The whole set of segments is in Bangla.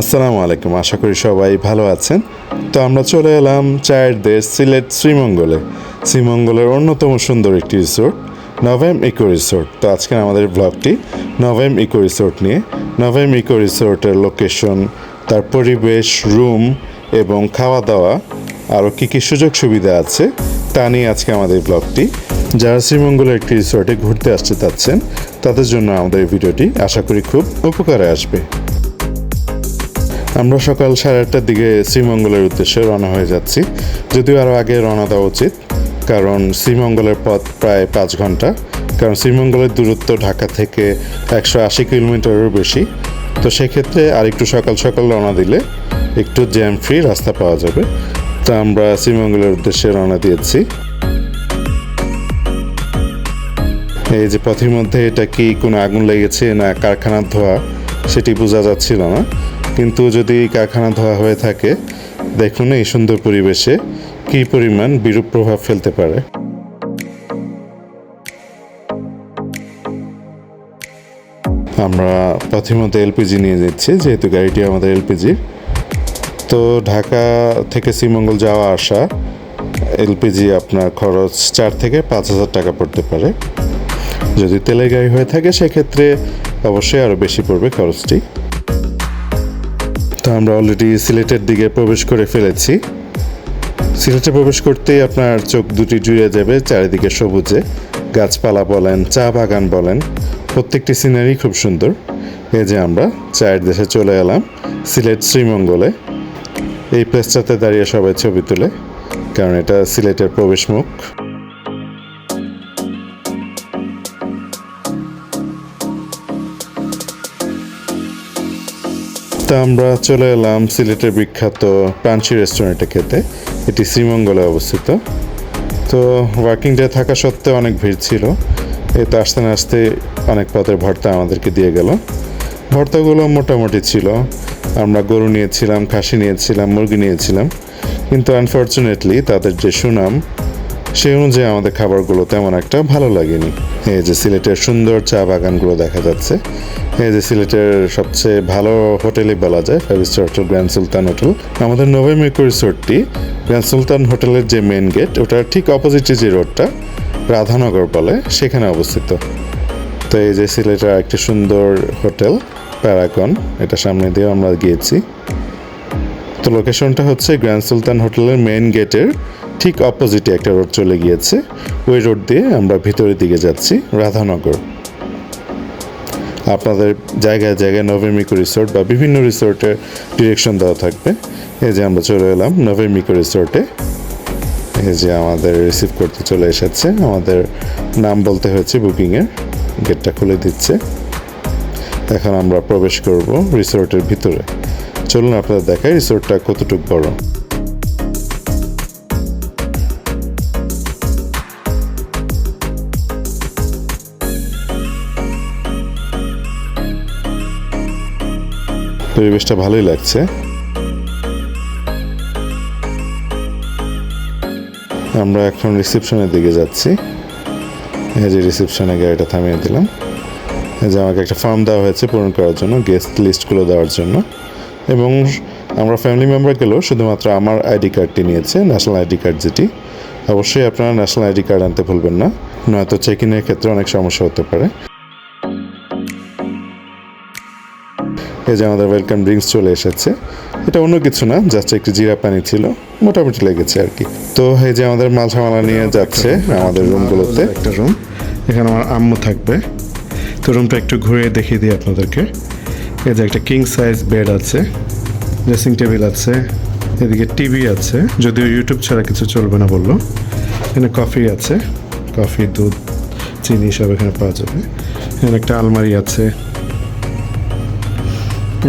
আসসালামু আলাইকুম, আশা করি সবাই ভালো আছেন। তো আমরা চলে এলাম চায়ের দেশ সিলেট শ্রীমঙ্গলে। শ্রীমঙ্গলের অন্যতম সুন্দর একটি রিসোর্ট, নভেম ইকো রিসোর্ট। তো আজকে আমাদের ব্লগটি নভেম ইকো রিসোর্ট নিয়ে। নভেম ইকো রিসোর্টের লোকেশন, তার পরিবেশ, রুম এবং খাওয়া দাওয়া আরও কী কী সুযোগ সুবিধা আছে, তা নিয়ে আজকে আমাদের ব্লগটি। যারা শ্রীমঙ্গলের একটি রিসোর্টে ঘুরতে আসতে চাচ্ছেন, তাদের জন্য আমাদের ভিডিওটি আশা করি খুব উপকারে আসবে। আমরা সকাল সাড়ে আটটার দিকে শ্রীমঙ্গলের উদ্দেশ্যে রওনা হয়ে যাচ্ছি। যদিও আরও আগে রওনা দেওয়া উচিত, কারণ শ্রীমঙ্গলের পথ প্রায় পাঁচ ঘণ্টা, কারণ শ্রীমঙ্গলের দূরত্ব ঢাকা থেকে একশো আশি কিলোমিটারেরও বেশি। তো সেক্ষেত্রে আর একটু সকাল সকাল রওনা দিলে একটু জ্যাম ফ্রি রাস্তা পাওয়া যাবে। তো আমরা শ্রীমঙ্গলের উদ্দেশ্যে রওনা দিয়েছি। এই যে পথের মধ্যে এটা কি কোনো আগুন লেগেছে না কারখানার ধোয়া, সেটি বোঝা যাচ্ছিল না। কিন্তু যদি কারখানা ধোয়া হয়ে থাকে, দেখুন এই সুন্দর পরিবেশে কী পরিমাণ বিরূপ প্রভাব ফেলতে পারে। আমরা প্রথমত এলপিজি নিয়ে যাচ্ছি, যেহেতু গাড়িটি আমাদের এলপিজি। তো ঢাকা থেকে শ্রীমঙ্গল যাওয়া আসা, এলপিজি আপনার খরচ চার থেকে পাঁচ হাজার টাকা পড়তে পারে। যদি তেলের গাড়ি হয়ে থাকে, সেক্ষেত্রে অবশ্যই আরও বেশি পড়বে খরচটি। তো আমরা অলরেডি সিলেটের দিকে প্রবেশ করে ফেলেছি। সিলেটে প্রবেশ করতেই আপনার চোখ দুটি জুড়ে যাবে চারিদিকে সবুজে। গাছপালা বলেন, চা বাগান বলেন, প্রত্যেকটি সিনারি খুব সুন্দর। এই যে আমরা চায়ের দেশে চলে এলাম, সিলেট শ্রীমঙ্গলে। এই প্লেসটাতে দাঁড়িয়ে সবাই ছবি তুলে, কারণ এটা সিলেটের প্রবেশ তো আমরা চলে এলাম সিলেটের বিখ্যাত পাঞ্চি রেস্টুরেন্টে খেতে। এটি শ্রীমঙ্গলে অবস্থিত। তো ওয়ার্কিং ডে থাকা সত্ত্বেও অনেক ভিড় ছিল। এই তো আসতে না আসতে অনেক পদের ভর্তা আমাদেরকে দিয়ে গেল। ভর্তাগুলো মোটামুটি ছিল। আমরা গরু নিয়েছিলাম, খাসি নিয়েছিলাম, মুরগি নিয়েছিলাম। কিন্তু আনফর্চুনেটলি তাদের যে সুনাম সেই অনুযায়ী আমাদের খাবারগুলো তেমন একটা ভালো লাগেনি। এই যে সিলেটের সুন্দর চা বাগানগুলো দেখা যাচ্ছে। এই যে সিলেটের সবচেয়ে ভালো হোটেলই বলা যায় five star hotel grand Sultan hotel আমাদের নভেমেকো রিসোর্টটি গ্র্যান্ড সুলতান হোটেলের যে মেন গেট ওটার ঠিক অপোজিটে যে রোডটা রাধানগর বলে, সেখানে অবস্থিত। তো এই যে সিলেটের একটি সুন্দর হোটেল প্যারাগন এটা সামনে দিয়ে আমরা গিয়েছি। তো লোকেশনটা হচ্ছে গ্র্যান্ড সুলতান হোটেলের মেন গেটের ঠিক অপোজিটে একটা রোড চলে গিয়েছে। ওই রোড দিয়ে আমরা ভিতরের দিকে যাচ্ছি, রাধানগর। আপনাদের জায়গায় জায়গায় নভেমিকো রিসোর্ট বা বিভিন্ন রিসোর্টের ডিরেকশন দেওয়া থাকবে। এই যে আমরা চলে এলাম নভেমিকো রিসোর্টে এই যে আমাদের রিসিভ করতে চলে এসেছে। আমাদের নাম বলতে হয়েছে বুকিংয়ের গেটটা খুলে দিচ্ছে। এখন আমরা প্রবেশ করব রিসোর্টের ভিতরে। চলুন আপনাদের দেখাই রিসোর্টটা কতটুকু বড়। পরিবেশটা ভালোই লাগছে। আমরা এখন রিসেপশনের দিকে যাচ্ছি। এই যে রিসেপশনে গাড়িটা থামিয়ে দিলাম। এই যে আমাকে একটা ফর্ম দেওয়া হয়েছে পূরণ করার জন্য, গেস্ট লিস্টগুলো দেওয়ার জন্য। এবং আমরা ফ্যামিলি মেম্বার গেলেও শুধুমাত্র আমার আইডি কার্ডটি নিয়েছে ন্যাশনাল আইডি কার্ড যেটি। অবশ্যই আপনারা ন্যাশনাল আইডি কার্ড আনতে ভুলবেন না। নয়তো চেক ইনের ক্ষেত্রে অনেক সমস্যা হতে পারে। এই যে আমাদের ওয়েলকাম ড্রিঙ্কস চলে এসেছে। এটা অন্য কিছু না জাস্ট একটু জিরা পানি ছিল, মোটামুটি লেগেছে আর কি। তো এই যে আমাদের মাল সামালা নিয়ে যাচ্ছে আমাদের রুমগুলোতে একটা রুম এখানে আমার আম্মু থাকবে। তো রুমটা একটু ঘুরে দেখিয়ে দিই আপনাদেরকে। এই যে একটা কিং সাইজ বেড আছে ড্রেসিং টেবিল আছে, এদিকে টিভি আছে, যদিও ইউটিউব ছাড়া কিছু চলবে না বলল। এখানে কফি আছে কফি দুধ, চিনি সব এখানে পাওয়া যাবে। এখানে একটা আলমারি আছে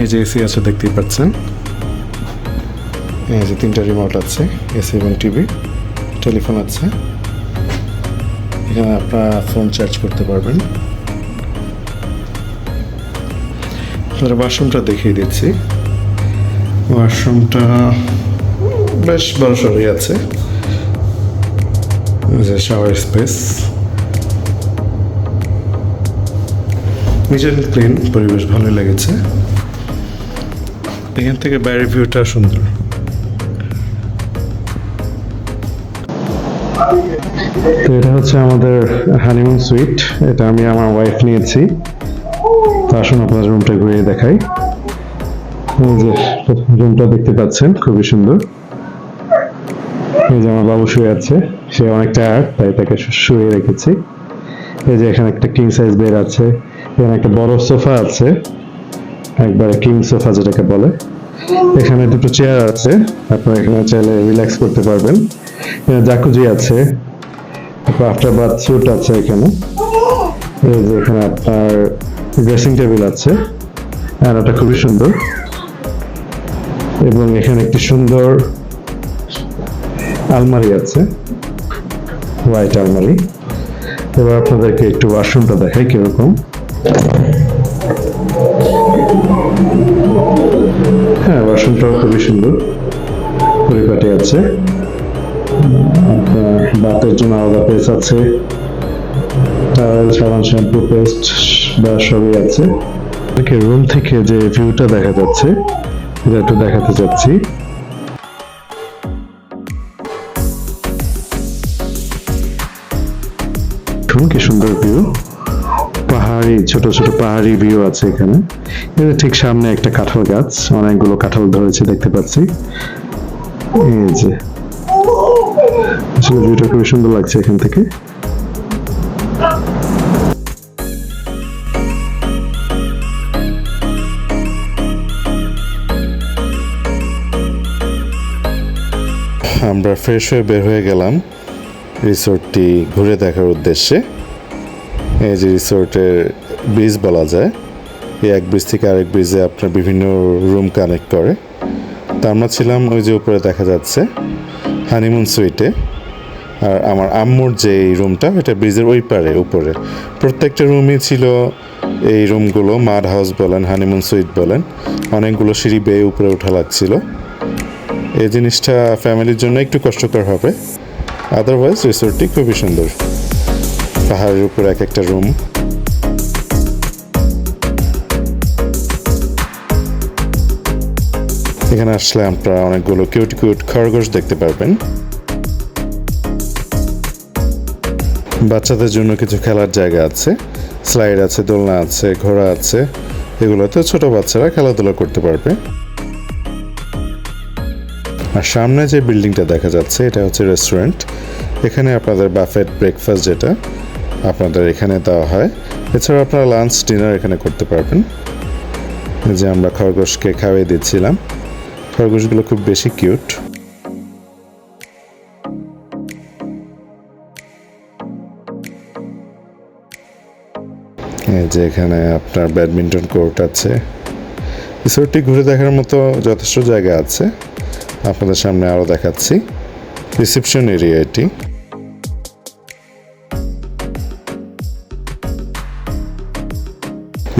এই যে এসি আছে, দেখতেই পাচ্ছেন। এই যে তিনটা রিমোট আছে, এসি এবং টিভি টেলিফোন আছে। এখানে আপনারা ফোন চার্জ করতে পারবেন। আপনারা ওয়াশরুমটা দেখিয়ে দিচ্ছি। ওয়াশরুমটা বেশ বড় সড়ই আছে যে শাওয়ার স্পেস নিজের ক্লিন পরিবেশ ভালোই লেগেছে। এখান থেকে বাইরের ভিউটা সুন্দর। তো এটা হচ্ছে আমাদের হানিমুন সুইট এটা আমি আমার ওয়াইফ নিয়েছি। তো আসুন আপনাদের রুমটা ঘুরিয়ে দেখাই। এই যে রুমটা দেখতে পাচ্ছেন, খুবই সুন্দর। এই যে আমার বাবু শুয়ে আছে, সে অনেক টায়ার্ড তাই তাকে শুয়ে রেখেছি। এই যে এখানে একটা কিং সাইজ বেড আছে, এখানে একটা বড় সোফা আছে। একবারে কিং সোফা যেটাকে বলে। এখানে দুটো চেয়ার আছে, আপনারা এখানে চাইলে রিল্যাক্স করতে পারবেন। জাকুজি আছে আফটার বাথ স্যুট আছে এখানে। এই যে এখানে আপনার ড্রেসিং টেবিল আছে আয়নাটা খুবই সুন্দর। এবং এখানে একটি সুন্দর আলমারি আছে হোয়াইট আলমারি। এবার আপনাদেরকে একটু ওয়াশরুমটা দেখাই কীরকম। হ্যাঁ ওয়াশরুমটাও খুবই সুন্দর। পরিপাটি আছে। বাতের জন্য আলাদা পেস্ট আছে। টাওয়েল সাবান শ্যাম্পু পেস্ট বা সবই আছে। রুম থেকে যে ভিউটা দেখা যাচ্ছে, এটা একটু দেখাতে চাচ্ছি। কি সুন্দর ভিউ পাহাড়ি, ছোট ছোট পাহাড়ি ভিউ আছে এখানে। ঠিক সামনে একটা কাঁঠাল গাছ, অনেকগুলো কাঁঠাল ধরেছে দেখতে পাচ্ছি। এই যে। আসলে ভিউটা খুবই সুন্দর লাগছে এখান থেকে। আমরা ফ্রেশ হয়ে বের হয়ে গেলাম রিসোর্টটি ঘুরে দেখার উদ্দেশ্যে। এই যে রিসোর্টের ব্রিজ বলা যায়, এই এক ব্রিজ থেকে আরেক ব্রিজে আপনার বিভিন্ন রুম কানেক্ট করে। তো আমরা ছিলাম ওই যে উপরে দেখা যাচ্ছে হানিমুন সুইটে আর আমার আম্মুর যে এই রুমটা এটা ব্রিজের ওই পারে, উপরে। প্রত্যেকটা রুমই ছিল এই রুমগুলো মাড হাউস বলেন হানিমুন সুইট বলেন। অনেকগুলো সিঁড়ি বেয়ে উপরে ওঠা লাগছিল। এই জিনিসটা ফ্যামিলির জন্য একটু কষ্টকর হবে। আদারওয়াইজ রিসোর্টটি খুবই সুন্দর। পাহাড়ের উপর এক একটা রুম এখানে আসলে আপনারা অনেকগুলো কিউট কিউট খরগোশ দেখতে পারবেন। বাচ্চাদের জন্য কিছু খেলার জায়গা আছে স্লাইড আছে, দোলনা আছে, ঘোড়া আছে। এগুলোতে ছোট বাচ্চারা খেলাধুলা করতে পারবে। আর সামনে যে বিল্ডিংটা দেখা যাচ্ছে, এটা হচ্ছে রেস্টুরেন্ট এখানে আপনাদের বাফেট ব্রেকফাস্ট যেটা আপনাদের এখানে দেওয়া হয়। এছাড়া আপনারা লাঞ্চ ডিনার এখানে করতে পারবেন। যে আমরা খরগোশকে খাওয়াই দিচ্ছিলাম। খরগোশগুলো খুব বেশি কিউট এই যে এখানে আপনার ব্যাডমিন্টন কোর্ট আছে। রিসোর্টটি ঘুরে দেখার মতো যথেষ্ট জায়গা আছে। আপনাদের সামনে আরও দেখাচ্ছি। রিসেপশন এরিয়া এটি।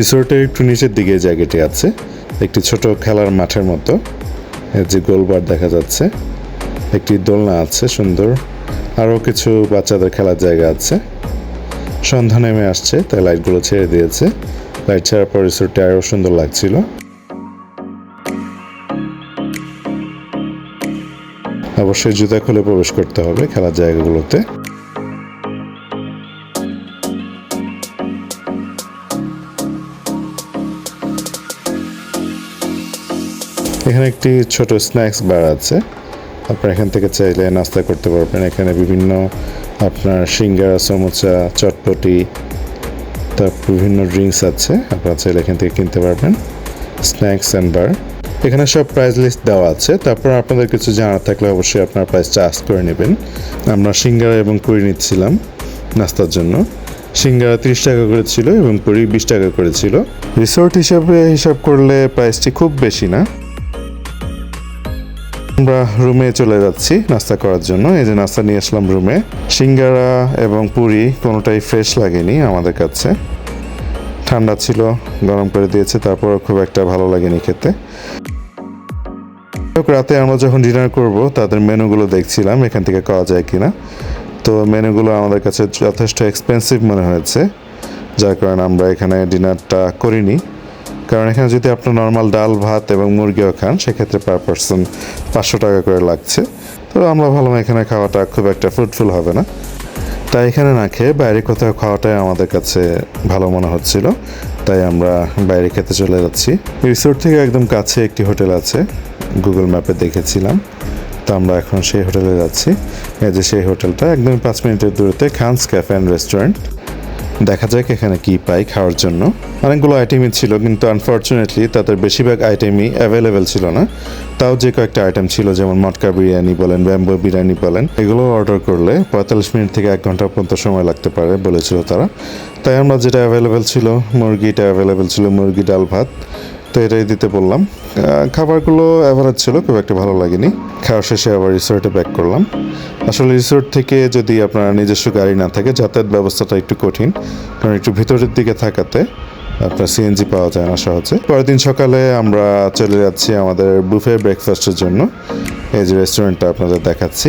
রিসোর্টের একটু নিচের দিকে জায়গাটি আছে, একটি ছোট খেলার মাঠের মতো যে গোলবার দেখা যাচ্ছে, একটি দোলনা আছে সুন্দর আরও কিছু বাচ্চাদের খেলার জায়গা আছে। সন্ধ্যা নেমে আসছে, তাই লাইটগুলো ছেড়ে দিয়েছে, লাইট ছাড়ার পর রিসোর্টটি আরও সুন্দর লাগছিল। অবশ্যই জুতা খুলে প্রবেশ করতে হবে খেলার জায়গাগুলোতে। এখানে একটি ছোট স্ন্যাক্স বার আছে। আপনার এখান থেকে চাইলে নাস্তা করতে পারবেন। এখানে বিভিন্ন আপনার সিঙ্গারা, সমোচা, চটপটি, তার বিভিন্ন ড্রিঙ্কস আছে। আপনারা চাইলে এখান থেকে কিনতে পারবেন। স্ন্যাক্স অ্যান্ড বার এখানে সব প্রাইস লিস্ট দেওয়া আছে। তারপর আপনাদের কিছু জানার থাকলে অবশ্যই আপনার প্রাইসটা আস্ক করে নেবেন। আমরা সিঙ্গারা এবং পুরি নিচ্ছিলাম নাস্তার জন্য। সিঙ্গারা তিরিশ টাকা করে ছিল এবং পুরি বিশ টাকা করে ছিল। রিসোর্ট হিসাবে হিসাব করলে প্রাইসটি খুব বেশি না। আমরা রুমে চলে যাচ্ছি নাস্তা করার জন্য। এই যে নাস্তা নিয়ে আসলাম রুমে সিঙ্গারা এবং পুরি কোনোটাই ফ্রেশ লাগেনি আমাদের কাছে। ঠান্ডা ছিল, গরম করে দিয়েছে তারপর খুব একটা ভালো লাগেনি খেতে। রাতে আমরা যখন ডিনার করব, তাদের মেনুগুলো দেখছিলাম, এখান থেকে করা যায় কিনা। তো মেনুগুলো আমাদের কাছে যথেষ্ট এক্সপেন্সিভ মনে হয়েছে। যার কারণে আমরা এখানে ডিনারটা করিনি। কারণ এখানে যদি আপনার নর্মাল ডাল, ভাত এবং মুরগিও খান, সেক্ষেত্রে পার পার্সন পাঁচশো টাকা করে লাগছে। তো আমরা ভাবলাম এখানে খাওয়াটা খুব একটা ফ্রুটফুল হবে না। তাই এখানে না খেয়ে বাইরে কোথাও খাওয়াটাই আমাদের কাছে ভালো মনে হচ্ছিল। তাই আমরা বাইরে খেতে চলে যাচ্ছি। রিসোর্ট থেকে একদম কাছে একটি হোটেল আছে গুগল ম্যাপে দেখেছিলাম। তো আমরা এখন সেই হোটেলে যাচ্ছি। এই যে সেই হোটেলটা, একদম পাঁচ মিনিটের দূরত্বে খানস ক্যাফে অ্যান্ড রেস্টুরেন্ট দেখা যাক এখানে কি পাই খাওয়ার জন্য। অনেকগুলো আইটেমই ছিল, কিন্তু আনফর্চুনেটলি তাদের বেশিরভাগ আইটেমই অ্যাভেলেবেল ছিল না। তাও যে কয়েকটা আইটেম ছিল, যেমন মটকা বিরিয়ানি বলেন, ব্যাম্বো বিরিয়ানি বলেন, এগুলো অর্ডার করলে পঁয়তাল্লিশ মিনিট থেকে এক ঘণ্টা পর্যন্ত সময় লাগতে পারে বলেছিল তারা। তাই আমরা যেটা অ্যাভেলেবেল ছিল, মুরগিটা অ্যাভেলেবেল ছিল, মুরগি, ডাল, ভাত। তো এটাই দিতে বললাম। খাবারগুলো অ্যাভারেজ ছিল, খুব একটা ভালো লাগেনি। খাওয়া শেষে আবার রিসোর্টে ব্যাক করলাম। আসলে রিসোর্ট থেকে যদি আপনার নিজস্ব গাড়ি না থাকে, যাতায়াত ব্যবস্থাটা একটু কঠিন। কারণ একটু ভিতরের দিকে থাকাতে আপনার সিএনজি পাওয়া যায় না সহজে। পরের দিন সকালে আমরা চলে যাচ্ছি আমাদের বুফে ব্রেকফাস্টের জন্য। এই যে রেস্টুরেন্টটা আপনাদের দেখাচ্ছি।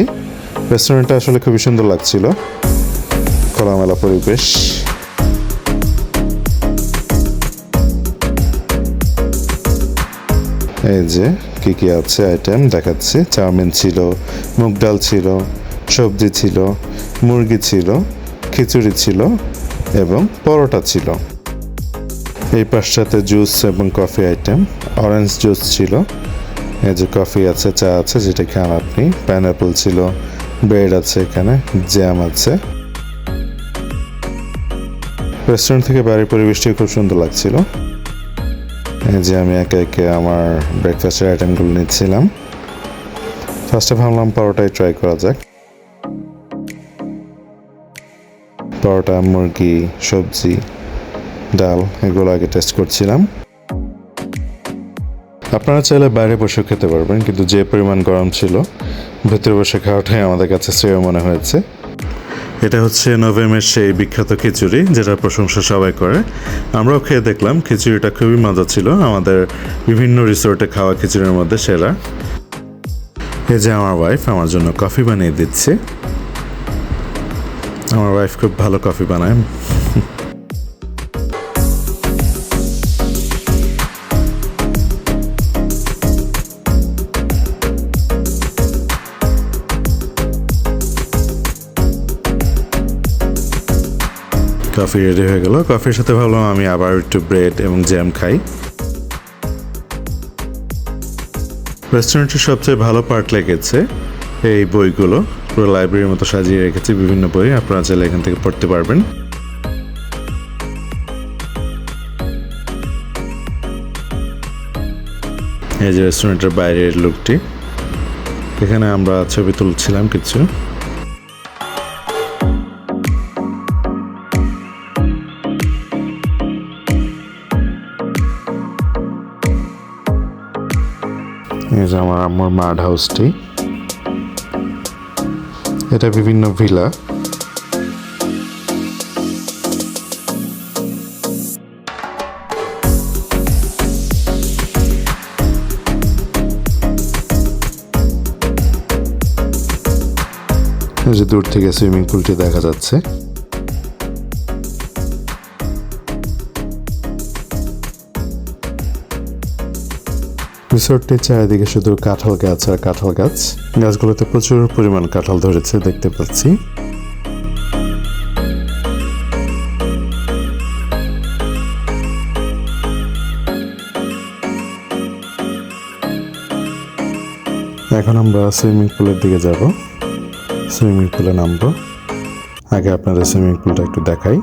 রেস্টুরেন্টটা আসলে খুবই সুন্দর লাগছিল। খোলামেলা পরিবেশ। এই যে, কি কি আছে? আইটেম দেখাচ্ছি। চাউমিন ছিল, মুগ ডাল ছিল, সবজি ছিল, মুরগি ছিল, খিচুড়ি ছিল এবং পরোটা ছিল। এই পাশটাতে জুস এবং কফি আইটেম অরেঞ্জ জুস ছিল। এই যে কফি আছে, চা আছে, যেটা খান আপনি। পাইনাপল ছিল ব্রেড আছে এখানে জ্যাম আছে। রেস্টুরেন্ট থেকে বাড়ির পরিবেশটি খুব সুন্দর লাগছিল। যে আমি একে একে আমার ব্রেকফাস্টের আইটেমগুলো নিচ্ছিলাম। ফার্স্টে ভাবলাম পরোটাই ট্রাই করা যাক। পরোটা, মুরগি, সবজি, ডাল, এগুলো আগে টেস্ট করছিলাম। আপনারা চাইলে বাইরে বসে খেতে পারবেন, কিন্তু যে পরিমাণ গরম ছিল, ভেতরে বসে খাওয়াটাই আমাদের কাছে শ্রেয় মনে হয়েছে। এটা হচ্ছে নভেমের সেই বিখ্যাত খিচুড়ি যেটা প্রশংসা সবাই করে। আমরাও খেয়ে দেখলাম, খিচুড়িটা খুবই মজা ছিল, আমাদের বিভিন্ন রিসোর্টে খাওয়া খিচুড়ির মধ্যে সেরা। এই যে আমার ওয়াইফ আমার জন্য কফি বানিয়ে দিচ্ছে। আমার ওয়াইফ খুব ভালো কফি বানায়। কফি রেডি হয়ে গেল। কফির সাথে ভাবলাম আমি আবার একটু ব্রেড এবং জ্যাম খাই। রেস্টুরেন্টের সবচেয়ে ভালো পার্ট লেগেছে এই বইগুলো। পুরো লাইব্রেরির মতো সাজিয়ে রেখেছি, বিভিন্ন বই আপনারা চাইলে এখান থেকে পড়তে পারবেন। এই যে রেস্টুরেন্টের বাইরের লুকটি এখানে আমরা ছবি তুলছিলাম কিছু। যে আমার আম্মুর মাড হাউসটি এটা বিভিন্ন ভিলা যে দূর থেকে সুইমিং পুলটি দেখা যাচ্ছে। রিসোর্টটির চারিদিকে শুধু কাঁঠাল গাছ আর কাঁঠাল গাছ। গাছগুলোতে প্রচুর পরিমাণ কাঁঠাল ধরেছে, দেখতে পাচ্ছি। এখন আমরা সুইমিং পুলের দিকে যাব। সুইমিং পুলে নামবো। আগে আপনাদের সুইমিং পুলটা একটু দেখাই।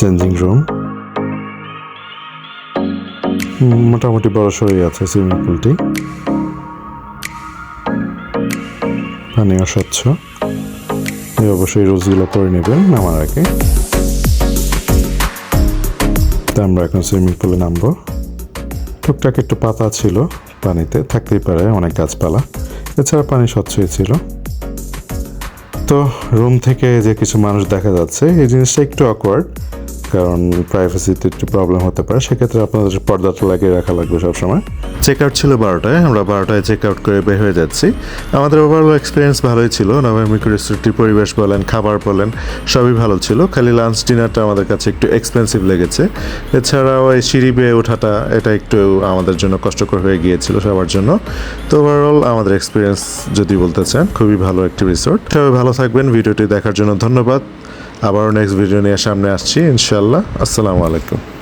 চেঞ্জিং রুম মোটামুটি বড় সরই আছে সুইমিং পুলটি পানিও স্বচ্ছ। এই অবশ্যই রোজগুলো করে নেবেন নামার আগে। আমরা এখন সুইমিং পুলে নামবো। টুকটাক একটু পাতা ছিল পানিতে, থাকতেই পারে অনেক গাছপালা। এছাড়া পানি স্বচ্ছই ছিল। তো রুম থেকে যে কিছু মানুষ দেখা যাচ্ছে, এই জিনিসটা একটু অকওয়ার্ড কারণ প্রাইভেসিতে একটু প্রবলেম হতে পারে, সেক্ষেত্রে আপনাদের পর্দাটা লাগিয়ে রাখা লাগবে সবসময়। চেক আউট ছিল বারোটায়, আমরা বারোটায় চেক আউট করে বের হয়ে যাচ্ছি। আমাদের ওভারঅল এক্সপিরিয়েন্স ভালোই ছিল রেস্টুরেন্টটির পরিবেশ বলেন, খাবার বলেন, সবই ভালো ছিল। খালি লাঞ্চ ডিনারটা আমাদের কাছে একটু এক্সপেন্সিভ লেগেছে। এছাড়াও এই সিঁড়ি বেয়ে ওঠাটা, এটা একটু আমাদের জন্য কষ্টকর হয়ে গিয়েছিল সবার জন্য। তো ওভারঅল আমাদের এক্সপিরিয়েন্স যদি বলতে চান, খুবই ভালো একটি রিসোর্ট সবাই ভালো থাকবেন, ভিডিওটি দেখার জন্য ধন্যবাদ। আবারও নেক্সট ভিডিও নিয়ে সামনে আসছি ইনশাল্লাহ আসসালামু আলাইকুম।